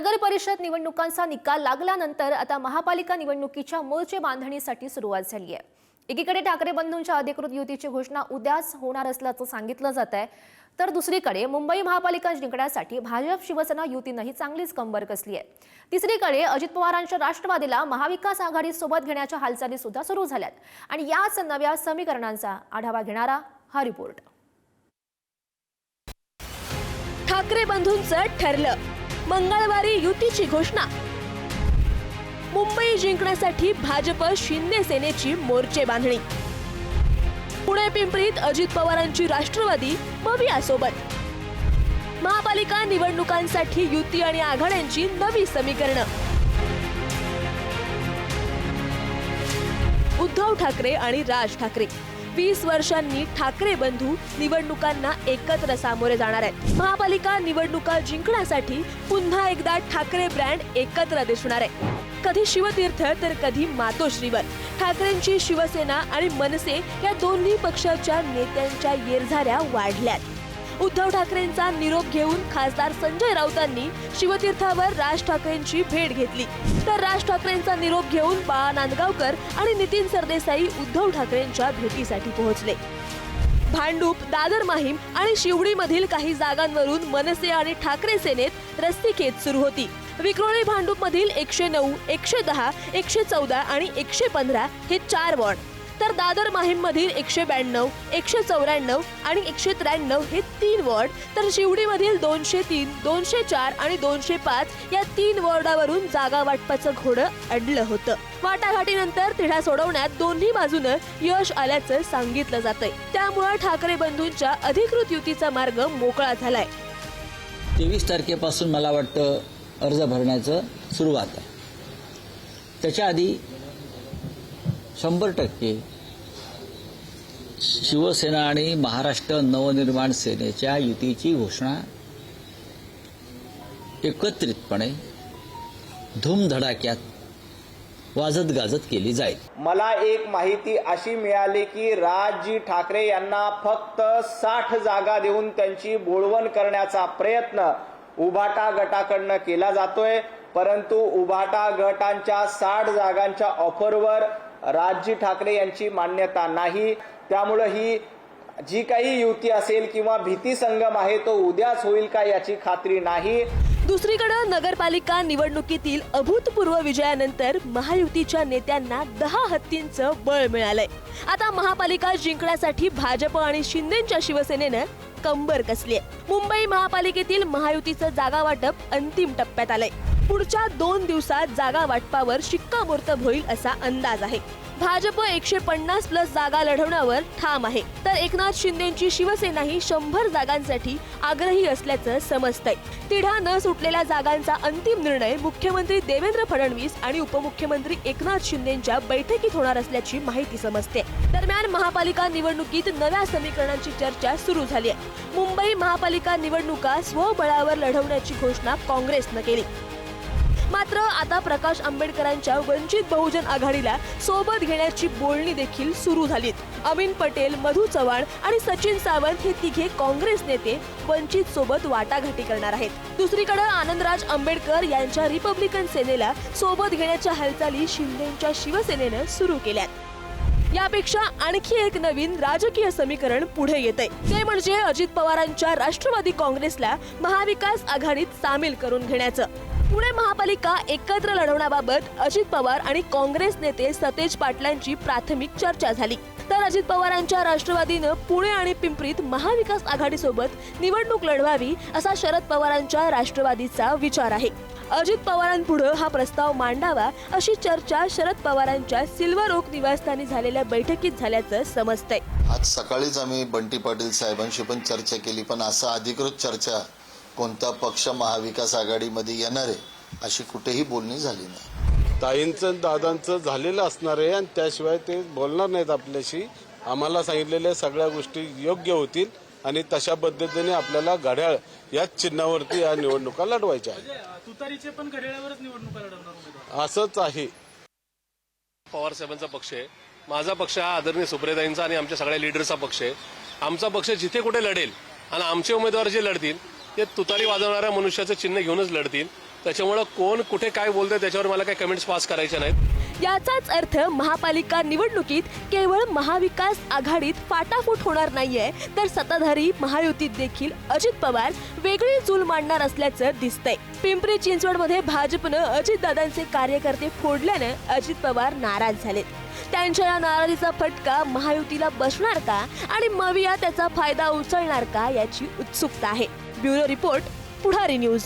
नगर परिषद निवडणुकांचा निकाल लागल्यानंतर आता महापालिका निवडणुकीच्या मोर्चे बांधणीसाठी सुरुवात झाली आहे एकीकडे ठाकरे बंधूंच्या अधिकृत युतीची घोषणा उद्याच होणार असल्याचं सांगितलं जात आहे तर दुसरीकडे मुंबई महापालिका जिंकण्यासाठी भाजप शिवसेना युतीनंही चांगलीच कंबर कसली आहे तिसरीकडे अजित पवारांच्या राष्ट्रवादीला महाविकास आघाडी सोबत घेण्याच्या हालचाली सुद्धा सुरू झाल्यात. आणि याच नव्या समीकरणांचा आढावा घेणारा हा रिपोर्ट. ठाकरे बंधूंचं ठरलं. मंगळवारी युतीची घोषणा. मुंबई जिंकण्यासाठी भाजप शिंदे सेनेची मोर्चे बांधणी. पुणे पिंपरीत अजित पवारांची राष्ट्रवादी मवियासोबत महापालिका निवडणुकांसाठी युती आणि आघाड्यांची नवी समीकरणं. उद्धव ठाकरे आणि राज ठाकरे. वीस वर्षांनी ठाकरे बंधू निवडणुकांना एकत्र सामोरे जाणार आहेत. महापालिका निवडणुका जिंकण्यासाठी पुन्हा एकदा ठाकरे ब्रँड एकत्र दिसणार आहे. कधी शिवतीर्थ तर कधी मातोश्रीवर. ठाकरेंची शिवसेना आणि मनसे या दोन्ही पक्षाच्या नेत्यांच्या येरझाऱ्या वाढल्यात. उद्धव ठाकरेंचा निरोप घेऊन खासदार संजय राऊतांनी शिवतीर्थावर राज ठाकरेंची भेट घेतली. तर राज ठाकरेंचा निरोप घेऊन बाळा नांदगावकर आणि नितीन सरदेसाई उद्धव ठाकरेंच्या भेटीसाठी पोहोचले. भांडूप दादर माहीम आणि शिवडीमधील काही जागांवरून मनसे आणि ठाकरे सेनेत रस्तीखेच सुरू होती. विक्रोळी भांडूप मधील एकशे नऊ एकशे दहा एकशे चौदा आणि एकशे पंधरा हे चार वॉर्ड. तर दादर माहीम मधील एकशे ब्याण्णव एकशे चौऱ्याण्णव आणि एकशे त्र्याण्णव हे तीन वॉर्ड तर शिवडीमधील दोनशे तीन दोनशे चार आणि दोनशे पाच या तीन वॉर्डावरून जागा वाटपाचं घोडं अडलं होतं. वाटाघाटीनंतर तिढा सोडवण्यात दोन्ही बाजूनं यश आल्याचं सांगितलं जातंय. त्यामुळे ठाकरे बंधूंच्या अधिकृत युतीचा मार्ग मोकळा झालाय. तेवीस तारखेपासून मला वाटतं अर्ज भरण्याचं सुरुवात आहे. त्याच्या आधी शंभर टक्के शिवसेना आणि महाराष्ट्र नवनिर्माण सेनेच्या युतीची घोषणा एकत्रितपणे धूमधडाक्यात वाजत गाजत केली जाईल. मला एक माहिती अशी मिळाली की राजजी ठाकरे यांना फक्त साठ जागा देऊन त्यांची बोळवण करण्याचा प्रयत्न उभाटा गटाकडनं केला जातोय परंतु उभाटा गटांच्या साठ जागांच्या ऑफरवर राजजी ठाकरे यांची मान्यता नाही. त्यामुळं ही जी काही युती असेल किंवा भीती संगम आहे तो उद्याच होईल का याची खात्री नाही. दुसरीकडे नगरपालिका निवडणुकीतील अभूतपूर्व विजयानंतर महायुतीच्या नेत्यांना दहा हत्तींचं बळ मिळालंय. आता महापालिका जिंकण्यासाठी भाजप आणि शिंदेच्या शिवसेनेनं कंबर कसली. आहे मुंबई महापालिकेतील महायुतीचं जागा वाटप अंतिम टप्प्यात आलंय. पुढच्या दोन दिवसात जागा वाटपावर शिक्कामोर्तब होईल असा अंदाज आहे. भाजप एकशे पन्नास प्लस जागा लढवण्यावर ठाम आहे. तर एकनाथ शिंदेची शिवसेनाही शंभर जागांसाठी आग्रही असल्याचं समजतंय. तिढा न सुटलेल्या जागांचा अंतिम निर्णय मुख्यमंत्री देवेंद्र फडणवीस आणि उपमुख्यमंत्री एकनाथ शिंदेच्या बैठकीत होणार असल्याची माहिती समजते. दरम्यान महापालिका निवडणुकीत नव्या समीकरणांची चर्चा सुरू झाली आहे मुंबई महापालिका निवडणुका स्वबळावर लढवण्याची घोषणा काँग्रेसनं केली. मात्र आता प्रकाश आंबेडकरांच्या वंचित बहुजन आघाडीला सोबत घेण्याची बोलणी देखील सुरू झालीत. अमिन पटेल मधु चव्हाण आणि सचिन सावंत हे तिघे काँग्रेस नेते वंचित सोबत वाटाघाटी करणार आहेत. दुसरीकडे आनंदराज आंबेडकर यांच्या रिपब्लिकन सेनेला सोबत घेण्याच्या हालचाली शिंदेच्या शिवसेनेनं सुरू केल्यात. यापेक्षा आणखी एक नवीन राजकीय समीकरण पुढे येते ते म्हणजे अजित पवारांच्या राष्ट्रवादी काँग्रेसला महाविकास आघाडीत सामील करून घेण्याचं. पुणे महापालिका एकत्र लढवण्याबाबत अजित पवार आणि काँग्रेस नेते सतेज पाटलांची प्राथमिक चर्चा झाली. तर अजित पवारांच्या राष्ट्रवादीनं पुणे आणि पिंपरीत महाविकास आघाडीसोबत निवडणूक लढवावी असा शरद पवारांच्या राष्ट्रवादीचा विचार आहे. अजित पवारांपुढे हा प्रस्ताव मांडावा अशी चर्चा शरद पवारांच्या सिल्वर ओक निवासस्थानी झालेल्या बैठकीत झाल्याचं समजतंय. आज सकाळीच आम्ही बंटी पाटील साहेबांशी पण चर्चा केली पण असं अधिकृत चर्चा कोणता पक्ष महाविकास आघाडीमध्ये येणार आहे अशी कुठेही बोलणी झाली नाही. ताईंचं दादांचं झालेलं असणार आहे आणि त्याशिवाय ते बोलणार नाहीत आपल्याशी. आम्हाला सांगितलेल्या सगळ्या गोष्टी योग्य होतील आणि तशा पद्धतीने आपल्याला घड्याळ याच चिन्हावरती या निवडणुका लढवायच्या आहेत. तुतारीचे पण घड्याळावरच निवडणुका लढवणार उमेदवार. असंच आहे. पवार साहेबांचा पक्ष आहे. माझा पक्ष हा आदरणीय सुप्रियताईंचा आणि आमच्या सगळ्या लिडरचा पक्ष आहे. आमचा पक्ष जिथे कुठे लढेल आणि आमचे उमेदवार जे लढतील ते तुतारी वाजवणाऱ्या मनुष्याचं चिन्ह घेऊनच लढतील. त्याच्यामुळं कोण कुठे काय बोलतंय त्याच्यावर मला काही कमेंट्स पास करायचे नाहीत. याचाच अर्थ महापालिका निवडणुकीत केवळ महाविकास आघाडीत फाटाफूट होणार नाहीये तर सत्ताधारी महायुतीत देखील अजित पवार वेगळी चूल मांडणार असल्याचं दिसतंय. पिंपरी चिंचवडमध्ये भाजपनं अजितदादांचे कार्यकर्ते फोडल्यानं अजित पवार नाराज झालेत. त्यांच्या या नाराजीचा फटका महायुतीला बसणार का आणि मविया त्याचा फायदा उचलणार का याची उत्सुकता आहे. Bureau report Pudhari news.